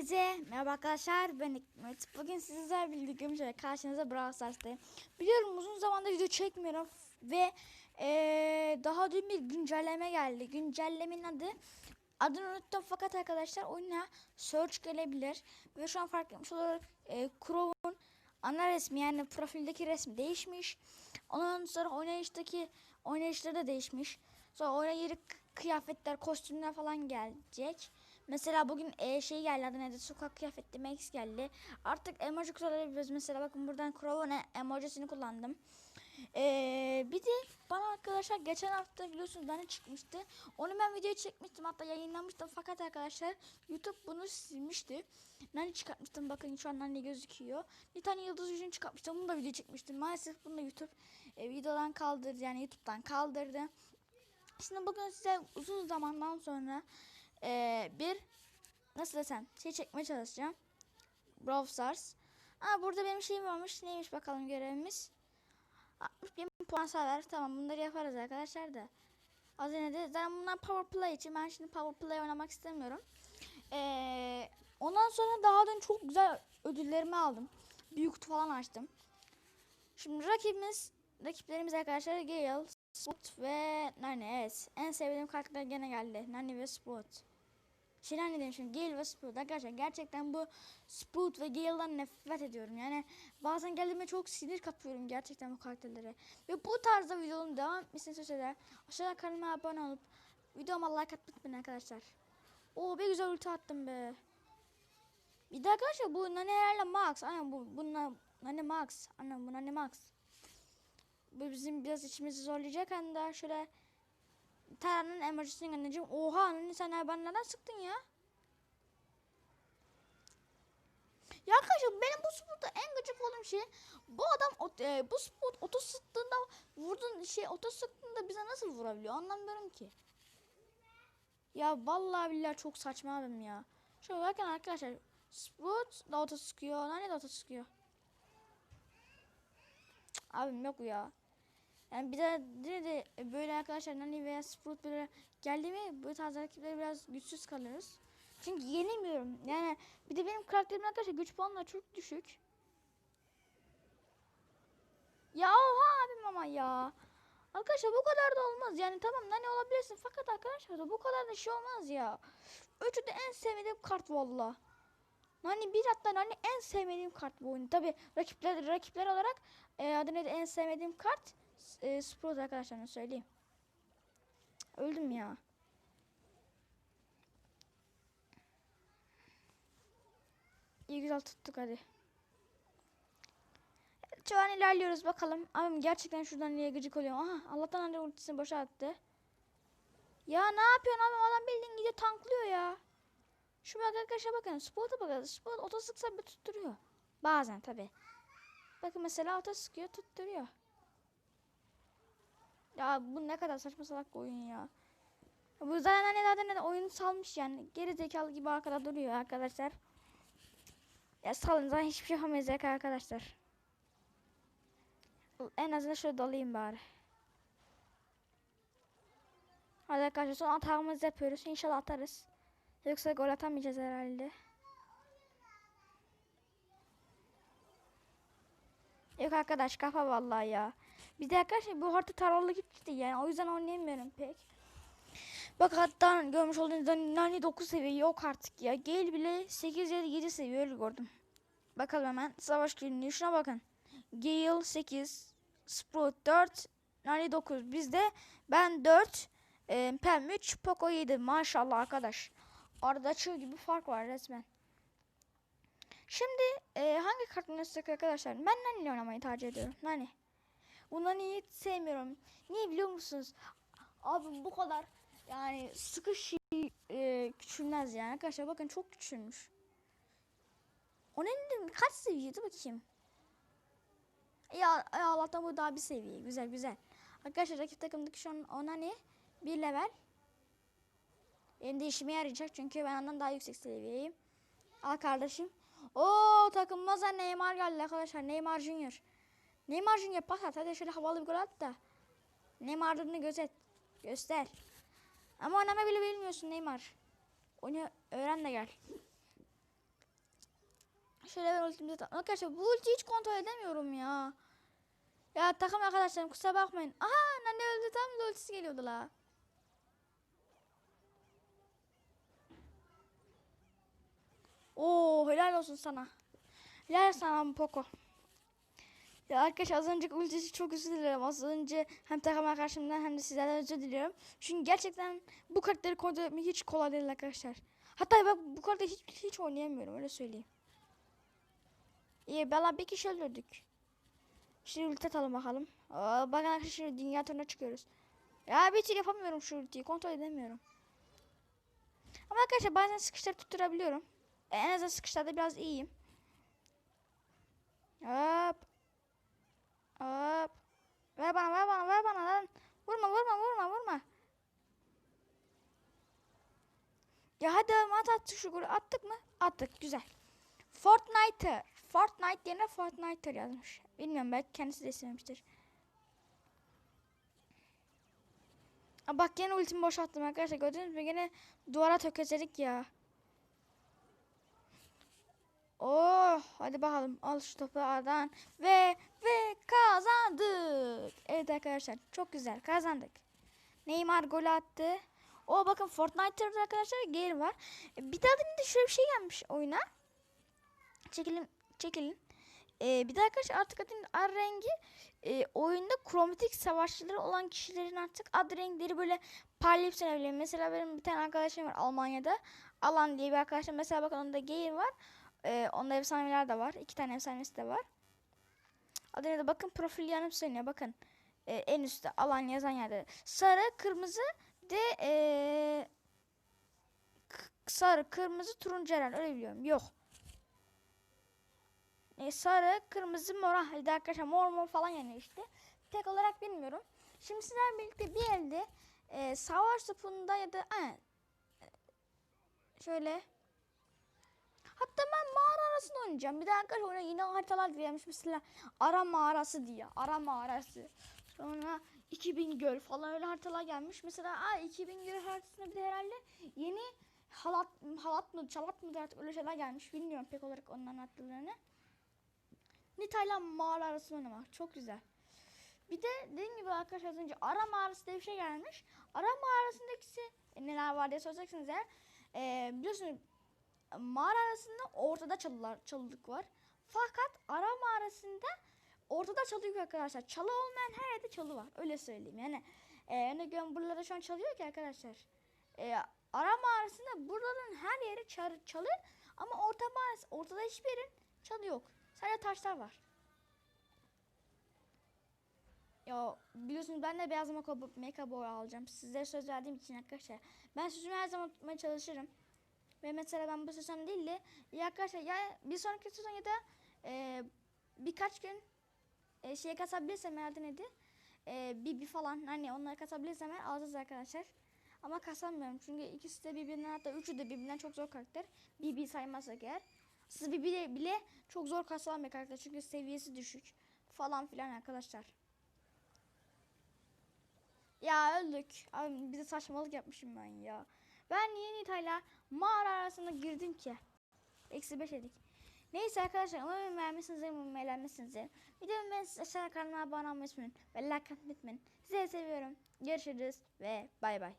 Herkese merhaba arkadaşlar ben Hikmet. Bugün sizlerle birlikte şöyle karşınıza Brawl Stars'tayım. Biliyorum uzun zamandır video çekmiyorum ve eee, daha dün bir güncelleme geldi. Güncellemenin adı adını unuttum fakat arkadaşlar oyuna search gelebilir. Ve şu an fark etmiş olarak eee Crow'un ana resmi yani profildeki resmi değişmiş. Ondan sonra oynayıştaki oynayışları da değişmiş. Sonra oyuna yeri kıyafetler, kostümler falan gelecek. Mesela bugün e, şey geldi adı nedir? Sokak kıyafetli Max geldi. Artık emoji kullanabiliyoruz. Mesela bakın buradan Crow'un emojisini kullandım. Ee, bir de bana arkadaşlar geçen hafta biliyorsunuz Nani çıkmıştı. Onu ben video çekmiştim hatta yayınlamıştım fakat arkadaşlar YouTube bunu silmişti. Nani çıkartmıştım bakın şu an Nani gözüküyor. Bir tane yıldız yüzünü çıkartmıştım bunu da video çekmiştim. Maalesef bunu da YouTube e, videodan kaldırdı yani YouTube'dan kaldırdı. Şimdi bugün size uzun zamandan sonra e, bir nasıl desem şey çekmeye çalışacağım. Brawl Stars. Aa burada benim şeyim varmış. Neymiş bakalım görevimiz. 60 bin puan sever. Tamam bunları yaparız arkadaşlar da. Az önce de zaten bunlar power play için ben şimdi power play oynamak istemiyorum. Ee, ondan sonra daha dün çok güzel ödüllerimi aldım. Büyük kutu falan açtım. Şimdi rakibimiz rakiplerimiz arkadaşlar Gale, Spot ve Nani evet. En sevdiğim karakter gene geldi. Nani ve Spot. Şey Nani demişim Gale ve Spot. Arkadaşlar gerçekten bu Spot ve Gale'dan nefret ediyorum. Yani bazen geldiğimde çok sinir kapıyorum gerçekten bu karakterlere. Ve bu tarzda videonun devam etmesini istiyorsanız aşağıdan kanalıma abone olup videoma like atmayı unutmayın arkadaşlar. Oo bir güzel ulti attım be. Bir de arkadaşlar bu Nani'lerle Max. Aynen bu bununla Nani Max. Aynen bu Nani Max. Bu bizim biraz içimizi zorlayacak. Hani daha şöyle Tara'nın emojisini göndereceğim. Oha Nani sen bana neden sıktın ya? Ya arkadaşlar benim bu sporda en gıcık olduğum şey bu adam e, bu spor oto sıktığında vurdun şey oto sıktığında bize nasıl vurabiliyor anlamıyorum ki. Ya vallahi billahi çok saçma abim ya. Şöyle bakın arkadaşlar Sport da oto sıkıyor. Nane de oto sıkıyor. Abim yok ya. Yani bir de, de, böyle arkadaşlar Nani veya Sprout böyle geldi mi bu tarz rakipleri biraz güçsüz kalırız. Çünkü yenemiyorum. Yani bir de benim karakterim arkadaşlar güç puanları çok düşük. Ya oha abim ama ya. Arkadaşlar bu kadar da olmaz. Yani tamam Nani olabilirsin fakat arkadaşlar da bu kadar da şey olmaz ya. Üçü de en sevmediğim kart valla. Nani bir hatta Nani en sevmediğim kart bu oyun. Tabi rakipler rakipler olarak e, adı neydi en sevmediğim kart e, Sprout arkadaşlar söyleyeyim. Cık, Öldüm ya. İyi güzel tuttuk hadi. Şu an ilerliyoruz bakalım. Ama gerçekten şuradan niye gıcık oluyorum. Aha Allah'tan anne ultisini boşa attı. Ya ne yapıyorsun abi adam bildiğin gidiyor tanklıyor ya. Şu bak arkadaşlar bakın Spot'a bakın. Spot oto sıksa bir tutturuyor. Bazen tabi. Bakın mesela oto sıkıyor tutturuyor. Ya bu ne kadar saçma salak bir oyun ya. Bu zaten hani zaten hani oyunu salmış yani. Geri zekalı gibi arkada duruyor arkadaşlar. Ya salın zaten hiçbir şey yapamayacak arkadaşlar. En azından şöyle dalayım bari. Hadi arkadaşlar son atağımızı yapıyoruz. İnşallah atarız. Yoksa gol atamayacağız herhalde. Yok arkadaş kafa vallahi ya. Bir de arkadaşlar bu harita taralı gitti yani o yüzden oynayamıyorum pek. Bak hatta görmüş olduğunuz Nani 9 seviye yok artık ya. Gale bile 8 ya da 7 seviye öyle gördüm. Bakalım hemen savaş günlüğü şuna bakın. Gale 8, Sprout 4, Nani 9. Bizde ben 4, e, Pem 3, Poco 7. Maşallah arkadaş. Arada çığ gibi fark var resmen. Şimdi e, hangi kart oynatsak arkadaşlar? Ben Nani ile oynamayı tercih ediyorum. Nani. Bu Nani'yi hiç sevmiyorum. Niye biliyor musunuz? Abi bu kadar yani sıkı şey e, küçülmez yani. Arkadaşlar bakın çok küçülmüş. O ne kaç seviyeydi bakayım. Ya, Allah'tan bu daha bir seviye. Güzel güzel. Arkadaşlar rakip takımdaki şu an ona ne? Bir level. Benim de yarayacak çünkü ben ondan daha yüksek seviyeyim. Al kardeşim. Oo takımımıza Neymar geldi arkadaşlar. Neymar Junior. Neymar Junior pas at. Hadi şöyle havalı bir gol at da. Neymar'ını gözet. Göster. Ama oynama bile bilmiyorsun Neymar. Onu öğren de gel. Şöyle ben ultimizi ta- Arkadaşlar bu ultiyi hiç kontrol edemiyorum ya. Ya takım arkadaşlarım kusura bakmayın. Aha Nani öldü tam da ultisi geliyordu la. Oo helal olsun sana. Helal sana Poco. Ya arkadaşlar az önceki ultisi çok özür dilerim. Az önce hem takım arkadaşımdan hem de sizlerden özür diliyorum. Çünkü gerçekten bu karakteri kontrol hiç kolay değil arkadaşlar. Hatta ben bu karakteri hiç, hiç oynayamıyorum öyle söyleyeyim. İyi bela bir kişi öldürdük. Şimdi ulti atalım bakalım. Aa, bakın arkadaşlar dünya turuna çıkıyoruz. Ya bir türlü yapamıyorum şu ultiyi. Kontrol edemiyorum. Ama arkadaşlar bazen sıkıştırıp tutturabiliyorum. En azından sıkışlarda biraz iyiyim. Hop. Hop. Ver bana ver bana ver bana lan. Vurma vurma vurma vurma. Ya hadi oğlum, at at şu golü attık mı? Attık güzel. Fortnite. Fortnite yerine Fortnite yazmış. Bilmiyorum belki kendisi de istememiştir. Aa, bak yine ultimi boşalttım arkadaşlar. Gördünüz mü? Yine duvara tökezledik ya. Oh hadi bakalım al şu topu aradan ve ve kazandık. Evet arkadaşlar çok güzel kazandık. Neymar gol attı. O bakın Fortnite'da arkadaşlar gel var. E, Bir daha da şöyle bir şey gelmiş oyuna. Çekilin çekilin. Ee, bir de arkadaşlar artık adın ad rengi e, oyunda kromatik savaşçıları olan kişilerin artık ad renkleri böyle parlayıp sönebiliyor. Mesela benim bir tane arkadaşım var Almanya'da. Alan diye bir arkadaşım. Mesela bakın onda Geir var. Ee, onda efsaneler de var. İki tane efsanesi de var. Adına da bakın profil yanıp sönüyor. Bakın Ee, en üstte alan yazan yerde. Sarı, kırmızı de k- sarı, kırmızı, turuncu herhalde öyle biliyorum. Yok. E, sarı, kırmızı, mor. Ah, bir de arkadaşlar mor mor falan yanıyor işte. Tek olarak bilmiyorum. Şimdi sizlerle birlikte bir elde e, savaş topunda ya da e, şöyle Hatta ben mağara arasında oynayacağım. Bir de arkadaşlar oyuna yine haritalar gelmiş. Mesela ara mağarası diye. Ara mağarası. Sonra 2000 göl falan öyle haritalar gelmiş. Mesela aa, 2000 göl haritasında bir de herhalde yeni halat, halat mı çalat mı artık öyle şeyler gelmiş. Bilmiyorum pek olarak onların adlarını. Nitayla mağara arasında oynamak. Çok güzel. Bir de dediğim gibi arkadaşlar az önce ara mağarası diye bir şey gelmiş. Ara mağarasındakisi e, neler var diye soracaksınız eğer. E, biliyorsunuz mağara arasında ortada çalılar, çalılık var. Fakat ara mağarasında ortada çalı yok arkadaşlar. Çalı olmayan her yerde çalı var. Öyle söyleyeyim. Yani e, ne gün buralarda şu an çalıyor ki arkadaşlar. E, ara mağarasında buraların her yeri çalı, çalı ama orta mağarası ortada hiçbir yerin çalı yok. Sadece taşlar var. Ya biliyorsunuz ben de beyaz make-up alacağım. Sizlere söz verdiğim için arkadaşlar. Ben sözümü her zaman tutmaya çalışırım. Ve mesela ben bu sezon değil de ya arkadaşlar ya bir sonraki sezon ya da e, birkaç gün e, şeye kasabilirsem herhalde neydi? E, Bibi falan hani onları kasabilirsem eğer alacağız arkadaşlar. Ama kasamıyorum çünkü ikisi de birbirinden hatta üçü de birbirinden çok zor karakter. Bibi saymazsak eğer. Siz Bibi bile, çok zor kasalan bir karakter çünkü seviyesi düşük falan filan arkadaşlar. Ya öldük. Abi bize saçmalık yapmışım ben ya. Ben niye Nita'yla mağara arasında girdim ki? Eksi 5 edik. Neyse arkadaşlar umarım beğenmişsinizdir, umarım eğlenmişsinizdir. Videomu ben size aşağıya kanalıma abone olmayı unutmayın. Ve like atmayı unutmayın. Sizi seviyorum. Görüşürüz ve bay bay.